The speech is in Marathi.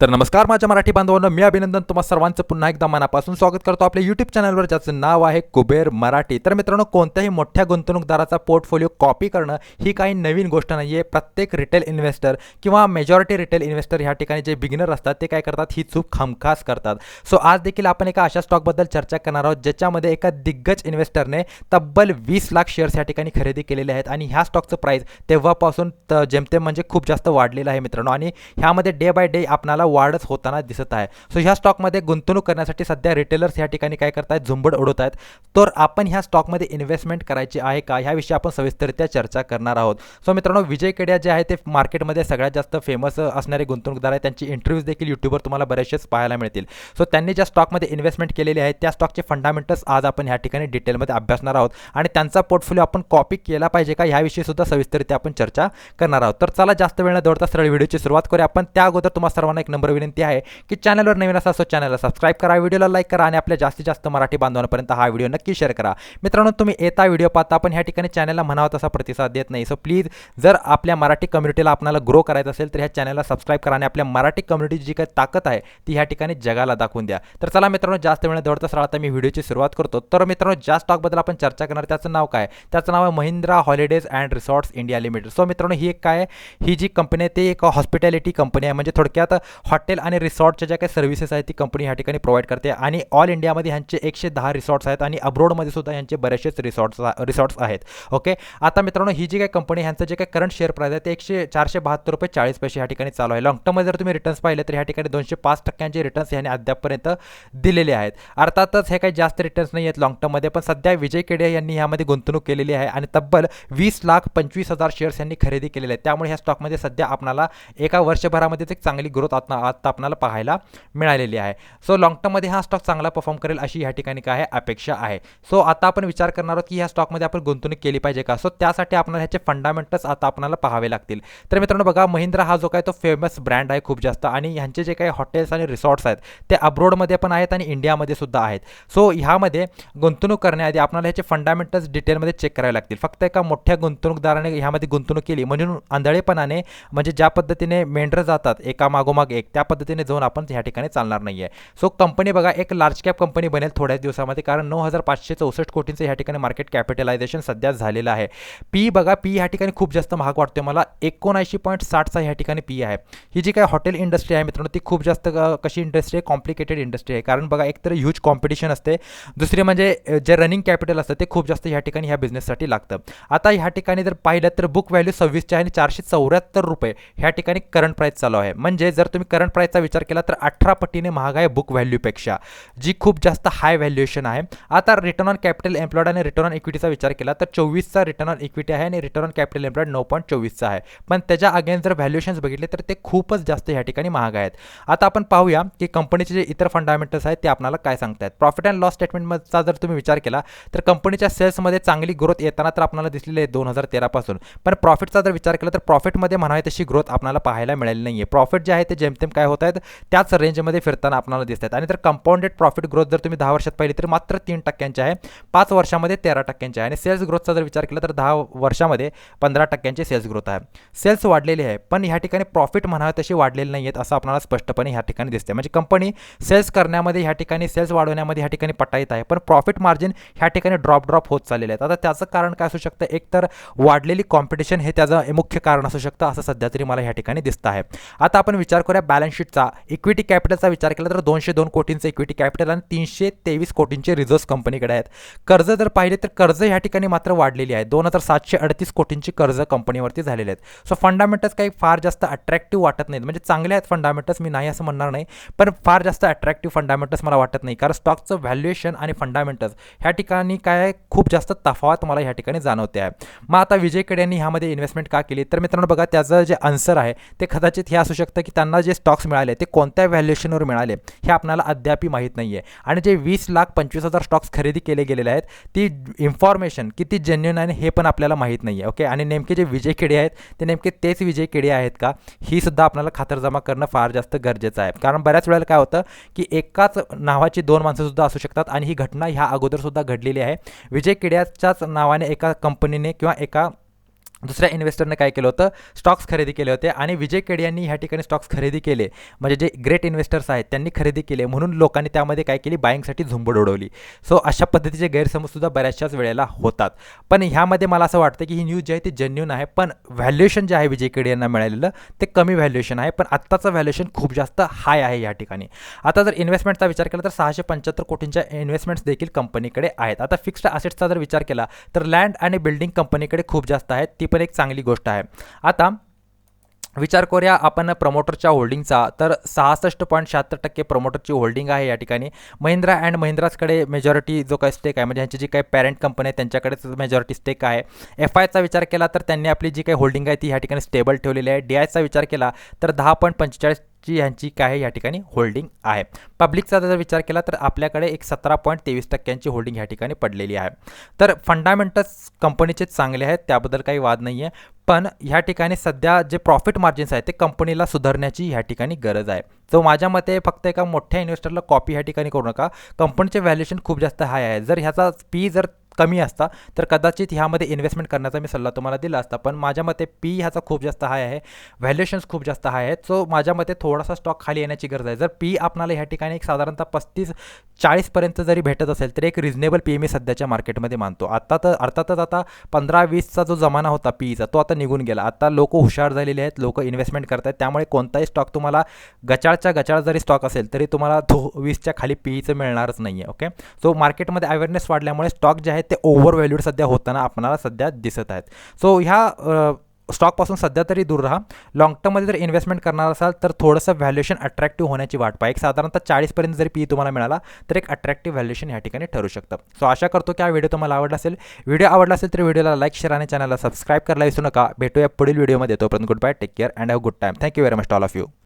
तर नमस्कार माझ्या मराठी बांधवांना मी अभिनंदन तुम्हा सर्वांचं. पुन्हा एकदा मनापासून स्वागत करतो आपल्या यूट्यूब चॅनलवर ज्याचं नाव आहे कुबेर मराठी. तर मित्रांनो कोणत्याही मोठ्या गुंतवणूकदाराचा पोर्टफोलिओ कॉपी करणं ही काही नवीन गोष्ट नाही आहे प्रत्येक रिटेल इन्व्हेस्टर किंवा मेजॉरिटी रिटेल इन्व्हेस्टर ह्या ठिकाणी जे बिगिनर असतात ते काय करतात? ही चूक हमखास करतात. सो आज देखील आपण एका अशा स्टॉकबद्दल चर्चा करणार आहोत ज्याच्यामध्ये एका दिग्गज इन्व्हेस्टरने तब्बल वीस लाख शेअर्स या ठिकाणी खरेदी केलेले आहेत आणि ह्या स्टॉकचं प्राईस तेव्हापासून जेमतेम म्हणजे खूप जास्त वाढलेलं आहे मित्रांनो. आणि ह्यामध्ये डे बाय डे आपणाला वाढच होताना दिसत आहे. सो ह्या स्टॉकमध्ये गुंतवणूक करण्यासाठी सध्या रिटेलर्स ह्या ठिकाणी काय करतायत? झुंबड उडवत आहेत तर आपण ह्या स्टॉकमध्ये इन्व्हेस्टमेंट करायची आहे का? ह्याविषयी आपण सविस्तरित्या चर्चा करणार आहोत. सो मित्रांनो विजय केडिया जे आहे ते मार्केटमध्ये सगळ्यात जास्त फेमस असणारे गुंतवणूकदार आहेत. त्यांची इंटरव्ह्यूज देखील यूट्यूबवर तुम्हाला बरेचसेच पाहायला मिळतील. सो त्यांनी ज्या स्टॉकमध्ये इन्व्हेस्टमेंट केलेली आहे त्या स्टॉकचे फंडामेंटल्स आज आपण ह्या ठिकाणी डिटेलमध्ये अभ्यासणार आहोत. आणि त्यांचा पोर्टफोलिओ आपण कॉपी केला पाहिजे का? ह्याविषयी सुद्धा सविस्तरित्या आपण चर्चा करणार आहोत. तर चला जास्त वेळ न दौडता सरळ व्हिडिओची सुरुवात करूया. आपण त्या अगोदर तुम्हाला सर्वांना एक नंबर विनंती आहे की चॅनलवर नवीन असा असो चॅनलला सबस्क्राईब करा व्हिडिओला लाईक करा आणि आपल्या जास्तीत जास्त मराठी बांधवांपर्यंत हा व्हिडिओ नक्की शेअर करा. मित्रांनो तुम्ही येता व्हिडिओ पाहता पण ह्या ठिकाणी चॅनलला म्हणावा तसा प्रतिसाद देत नाही. सो प्लीज जर आपल्या मराठी कम्युनिटीला आपल्याला ग्रो करायचं असेल तर ह्या चॅनलला सबस्क्राईब करा आणि आपल्या मराठी कम्युनिटीची जी काही ताकद आहे ती ह्या ठिकाणी जगाला दाखवून द्या. तर चला मित्रांनो जास्त वेळ दौडता राहता आता मी व्हिडिओची सुरुवात करतो. तर मित्रांनो ज्या स्टॉकबद्दल आपण चर्चा करणार त्याचं नाव काय? त्याचं नाव आहे Mahindra holidays and resorts India limited. So मित्रांनो ही एक काय? ही जी कंपनी आहे ती एक हॉस्पिटॅलिटी कंपनी आहे. म्हणजे थोडक्यात हॉटेल आणि रिसॉर्टच्या ज्या काही सर्व्हिसेस आहेत ती कंपनी ह्या ठिकाणी प्रोव्हाइड करते. आणि ऑल इंडियामध्ये ह्यांचे एकशे दहा रिसॉर्ट्स आहेत आणि अब्रोडमध्ये सुद्धा ह्यांचे बरेचसेच रिसॉर्ट्स रिसॉर्ट्स आहेत. ओके आता मित्रांनो ही जी काही कंपनी ह्यांचं जे काही करंट शेअर प्राईस आहे ते एकशे चारशे बहात्तर रुपये चाळीस पैसे ह्या ठिकाणी चालू आहे. लॉंग टर्ममध्ये जर तुम्ही रिटर्न्स पाहिले तर ह्या ठिकाणी दोनशे पाच टक्क्यांचे रिटर्न्स ह्याने अद्यापपर्यंत दिलेले आहेत. अर्थातच हे काही जास्त रिटर्न्स नाही आहेत लॉंग टर्ममध्ये पण सध्या विजय केडे यांनी ह्यामध्ये गुंतवणूक केलेली आहे आणि तब्बल वीस लाख पंचवीस हजार शेअर्स यांनी खरेदी केलेले आहेत. त्यामुळे ह्या स्टॉकमध्ये सध्या आपणाला एका वर्षभरामध्येच एक चांगली ग्रोथ आत आता आपल्याला पाहायला मिळालेली आहे. सो लॉंग टर्ममध्ये हा स्टॉक चांगला परफॉर्म करेल अशी ह्या ठिकाणी काय आहे अपेक्षा आहे. सो आता आपण विचार करणार आहोत की ह्या स्टॉकमध्ये आपण गुंतवणूक केली पाहिजे का? सो त्यासाठी आपल्याला ह्याचे फंडामेंटल्स आता आपल्याला पाहावे लागतील. तर मित्रांनो बघा महिंद्रा हा जो काय तो फेमस ब्रँड आहे खूप जास्त आणि ह्यांचे जे काही हॉटेल्स आणि रिसॉर्ट्स आहेत ते अब्रोडमध्ये पण आहेत आणि इंडियामध्ये सुद्धा आहेत. सो ह्यामध्ये गुंतवणूक करण्याआधी आपल्याला ह्याचे फंडामेंटल्स डिटेलमध्ये चेक करावे लागतील. फक्त एका मोठ्या गुंतवणूकदाराने ह्यामध्ये गुंतवणूक केली. म्हणून आंधळेपणाने म्हणजे ज्या पद्धतीने मेंढरं जातात एका मागोमाग एक त्या पद्धतीने जाऊन आपण ह्या ठिकाणी चालणार नाही आहे सो कंपनी बघा एक लार्ज कॅप कंपनी बनेल थोड्याच दिवसामध्ये कारण नऊ हजार पाचशे चौसष्ट कोटींचं ह्या ठिकाणी मार्केट कॅपिटलायझेशन सध्या झालेलं आहे. पी बघा पी ह्या ठिकाणी खूप जास्त महाग वाटतोय. मला एकोणऐंशी पॉईंट साठचा ह्या ठिकाणी पी आहे. ही जी काय हॉटेल इंडस्ट्री आहे मित्रांनो ती खूप जास्त कशी इंडस्ट्री आहे? कॉम्प्लिकेटेड इंडस्ट्री आहे. कारण बघा एकतर ह्यूज कॉम्पिटिशन असते. दुसरी म्हणजे जे रनिंग कॅपिटल असतं ते खूप जास्त ह्या ठिकाणी ह्या बिझनेससाठी लागतं. आता ह्या ठिकाणी जर पाहिलं तर बुक व्हॅल्यू सव्वीसच्या आणि चारशे चौऱ्याहत्तर रुपये ह्या ठिकाणी करंट प्राईस चालू आहे. म्हणजे जर तुम्ही करंट प्राईसचा विचार केला तर अठरा पटीने महाग आहे बुक व्हॅल्यूपेक्षा जी खूप जास्त हाय व्हॅल्युएशन आहे. आता रिटर्न ऑन कॅपिटल एम्प्लॉयड आणि रिटर्न ऑन इक्विटीचा विचार केला तर चोवीसचा रिटर्न ऑन इक्विटी आहे आणि रिटर्न ऑन कॅपिटल एम्प्लॉयड नऊ पॉईंट चोवीसचा आहे. पण त्याच्या अगेन्स्ट जर व्हॅल्युएशन्स बघितले तर ते खूपच जास्त ह्या ठिकाणी महाग आहेत. आता आपण पाहूया की कंपनीचे जे इतर फंडामेंटल्स आहेत ते आपल्याला काय सांगतायत. प्रॉफिट अँड लॉस स्टेटमेंटचा जर तुम्ही विचार केला तर कंपनीच्या सेल्समध्ये चांगली ग्रोथ येताना तर आपल्याला दिसलेली आहे दोन हजार तेरापासून पण प्रॉफिटचा जर विचार केला तर प्रॉफिटमध्ये म्हणावी तशी ग्रोथ आपल्याला पाहायला मिळाली नाही आहे प्रॉफिट जे आहे ते जेमतेम काय होत आहेत त्याच रेंजमध्ये फिरताना आपल्याला दिसत आहेत. आणि जर कंपाऊंडेड प्रॉफिट ग्रोथ जर तुम्ही दहा वर्षात पाहिली तर मात्र तीन टक्क्यांची आहे. पाच वर्षामध्ये तेरा टक्क्यांची आहे. आणि सेल्स ग्रोथचा जर विचार केला तर दहा वर्षामध्ये पंधरा टक्क्यांची सेल्स ग्रोथ आहे. सेल्स वाढलेली आहे पण ह्या ठिकाणी प्रॉफिट म्हणावं तशी वाढलेली नाही आहेत असं आपल्याला स्पष्टपणे ह्या ठिकाणी दिसते म्हणजे कंपनी सेल्स करण्यामध्ये ह्या ठिकाणी सेल्स वाढवण्यामध्ये ह्या ठिकाणी पट्टा येत आहे पण प्रॉफिट मार्जिन ह्या ठिकाणी ड्रॉप ड्रॉप होत चाललेले आहेत. आता त्याचं कारण काय असू शकतं? एक तर वाढलेली कॉम्पिटिशन हे त्याचं मुख्य कारण असू शकतं असं सध्या तरी मला ह्या ठिकाणी दिसतं आहे. आता आपण विचार करूया बॅलन्स शीटचा इक्विटी कॅपिटलचा विचार केला तर दोनशे दोन कोटींचं इक्विटी कॅपिटल आणि तीनशे तेवीस कोटींचे रिझर्व्ह कंपनीकडे आहेत. कर्ज जर पाहिले तर कर्ज ह्या ठिकाणी मात्र वाढलेली आहे. दोन हजार सातशे अडतीस कोटींची कर्ज कंपनीवरती झालेले आहेत. सो फंडामेंटल्स काही फार जास्त अट्रॅक्टिव्ह वाटत नाहीत. म्हणजे चांगले आहेत फंडामेंटल्स मी नाही असं म्हणणार नाही. पण फार जास्त अट्रॅक्टिव्ह फंडामेंटल्स मला वाटत नाही. कारण स्टॉकचं व्हॅल्युएशन आणि फंडामेंटल्स ह्या ठिकाणी काय खूप जास्त तफावत मला ह्या ठिकाणी जाणवते आहे. मग आता विजय केडे यांनी ह्यामध्ये इन्व्हेस्टमेंट का केली? तर मित्रांनो बघा त्याचं जे आन्सर आहे ते कदाचित हे असू शकतं की त्यांना जे स्टॉक्स मिळाले ते कोणत्या व्हॅल्युएशनवर मिळाले हे आपल्याला अद्याप माहीत नाही आहे आणि जे वीस लाख पंचवीस हजार स्टॉक्स खरेदी केले गेलेले आहेत ती इन्फॉर्मेशन किती जेन्युन आहे हे पण आपल्याला माहीत नाही आहे ओके आणि नेमके जे विजय खेडे आहेत ते नेमके तेच विजय खेडे आहेत का? ही सुद्धा आपल्याला खातरजमा करणं फार जास्त गरजेचं आहे. कारण बऱ्याच वेळेला काय होतं की एकाच नावाची दोन माणसंसुद्धा असू शकतात आणि ही घटना ह्या अगोदरसुद्धा घडलेली आहे. विजय केड्याच्याच नावाने एका कंपनीने किंवा एका दुसऱ्या इन्व्हेस्टरने काय केलं होतं? स्टॉक्स खरेदी केले होते आणि विजय केड यांनी ह्या ठिकाणी स्टॉक्स खरेदी केले. म्हणजे जे ग्रेट इन्व्हेस्टर्स आहेत त्यांनी खरेदी केले. म्हणून लोकांनी त्यामध्ये काय केली? बाईंगसाठी झुंबड उडवली. सो अशा पद्धतीचे गैरसमजसुद्धा बऱ्याचशाच वेळेला होतात. पण ह्यामध्ये मला असं वाटतं की ही न्यूज जी आहे ती जेन्युन आहे. पण व्हॅल्युएशन जे आहे विजय केड यांना मिळालेलं ते कमी व्हॅल्युएशन आहे. पण आत्ताचं व्हॅल्युएशन खूप जास्त हाय आहे या ठिकाणी. आता जर इन्व्हेस्टमेंटचा विचार केला तर सहाशे पंच्याहत्तर कोटींच्या इन्व्हेस्टमेंट्स देखील कंपनीकडे आहेत. आता फिक्स्ड असेट्सचा जर विचार केला तर लँड आणि बिल्डिंग कंपनीकडे खूप जास्त आहेत. ती पण एक चांगली गोष्ट आहे. आता विचार करूया आपण प्रमोटरच्या होल्डिंगचा तर सहासष्ट पॉईंट शहात्तर टक्के प्रमोटरची होल्डिंग आहे या ठिकाणी. महिंद्रा अँड महिंद्राजकडे मेजॉरिटी जो काही स्टेक आहे म्हणजे ह्यांची जी काही पॅरेंट कंपनी आहे त्यांच्याकडेच मेजॉरिटी स्टेक आहे. एफ आयचा विचार केला तर त्यांनी आपली जी काही होल्डिंग आहे ती ह्या ठिकाणी स्टेबल ठेवलेली आहे. डी आयचा विचार केला तर दहा पॉईंट पंचेचाळीस ची ह्यांची काय या ठिकाणी होल्डिंग आहे. पब्लिकचा जर विचार केला तर आपल्याकडे एक सतरा पॉईंट तेवीस टक्क्यांची होल्डिंग ह्या ठिकाणी पडलेली आहे. तर फंडामेंटल्स कंपनीचे चांगले आहेत त्याबद्दल काही वाद नाही आहे पण ह्या ठिकाणी सध्या जे प्रॉफिट मार्जिन्स आहेत ते कंपनीला सुधारण्याची ह्या ठिकाणी गरज आहे. सो माझ्या मते फक्त एका मोठ्या इन्व्हेस्टरला कॉपी ह्या ठिकाणी करू नका. कंपनीचे व्हॅल्युएशन खूप जास्त हाय आहे. जर ह्याचा पी जर कमी असता तर कदाचित ह्यामध्ये इन्व्हेस्टमेंट करण्याचा मी सल्ला तुम्हाला दिला असता. पण माझ्या मते पी ह्याचा खूप जास्त हाय आहे. व्हॅल्युएशन्स खूप जास्त हाय आहेत. सो माझ्या मते थोडासा स्टॉक खाली येण्याची गरज आहे. जर पी आपणाला ह्या ठिकाणी एक साधारणतः पस्तीस चाळीसपर्यंत जरी भेटत असेल तर एक रिजनेबल पी मी सध्याच्या मार्केटमध्ये मानतो. आत्ता तर अर्थातच आता पंधरा वीसचा जो जमाना होता पीचा तो आता निघून गेला. आता लोक हुशार झालेले आहेत. लोक इन्व्हेस्टमेंट करत आहेत त्यामुळे कोणताही स्टॉक तुम्हाला गचाळ गचाळच्या गचाळ जरी स्टॉक असेल तरी तुम्हाला धो वीसच्या खाली पीचं मिळणारच नाही आहे ओके सो मार्केटमध्ये अवेअरनेस वाढल्यामुळे स्टॉक जे आहेत ते ओव्हर व्हॅल्यूड सध्या होताना आपल्याला सध्या दिसत आहेत. सो ह्या स्टॉकपासून सध्या तरी दूर राहा. लॉंग टर्ममध्ये जर इन्व्हेस्टमेंट करणार असाल तर थोडंसं व्हॅल्युएशन अट्रॅक्टिव्ह होण्याची वाट पाहिजे एक साधारणतः चाळीसपर्यंत जरी पी तुम्हाला मिळाला तर एक अट्रॅक्टिव्ह व्हॅल्युएशन या ठिकाणी ठरू शकतं. सो आशा करतो की हा व्हिडिओ तुम्हाला आवडला असेल. व्हिडिओ आवडला असेल तर व्हिडिओला लाईक शेअर आणि चॅनलला सबस्क्राईब करायला विसरू नका. भेटूया पुढील व्हिडिओमध्ये. तोपर्यंत good bye take care and have good time thank you very much all of you